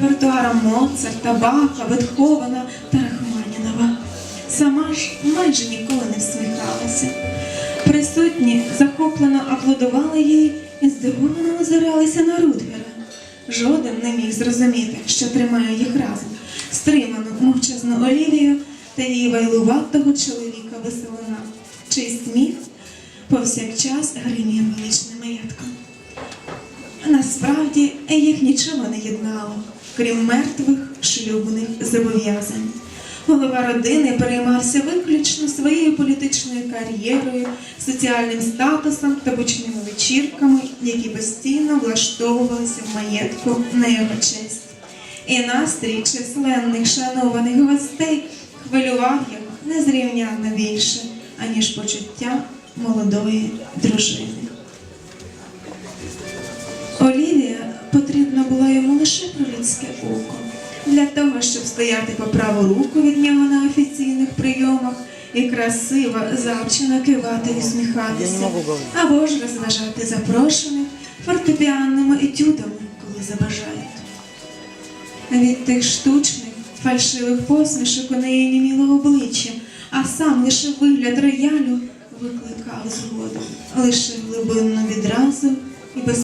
репертуаром Моцарта, Баха, Бетховена та Рахманінова. Сама ж майже ніколи не всміхалася. Присутні захоплено аплодували їй і здивовано озиралися на Рутгера. Жоден не міг зрозуміти, що тримає їх разом, стриману мовчазну Олівію та її вайлуватого чоловіка веселина, чий сміх повсякчас гримів величним маєтком. Насправді їх нічого не єднало, крім мертвих шлюбних зобов'язань. Голова родини переймався виключно своєю політичною кар'єрою, соціальним статусом та бучними вечірками, які постійно влаштовувалися в маєтку на його честь. І настрій численних шанованих гостей хвилював його незрівнянно більше, аніж почуття молодої дружини. Олівія потрібна була йому лише про. Для того, щоб стояти по праву руку від нього на офіційних прийомах і красиво завчено кивати і усміхатися, або ж розважати запрошених фортепіанними етюдами, коли забажають. Від тих штучних, фальшивих посмішок у неї німіло обличчя, а сам лише вигляд роялю викликав згоду, лише глибинну відразу і без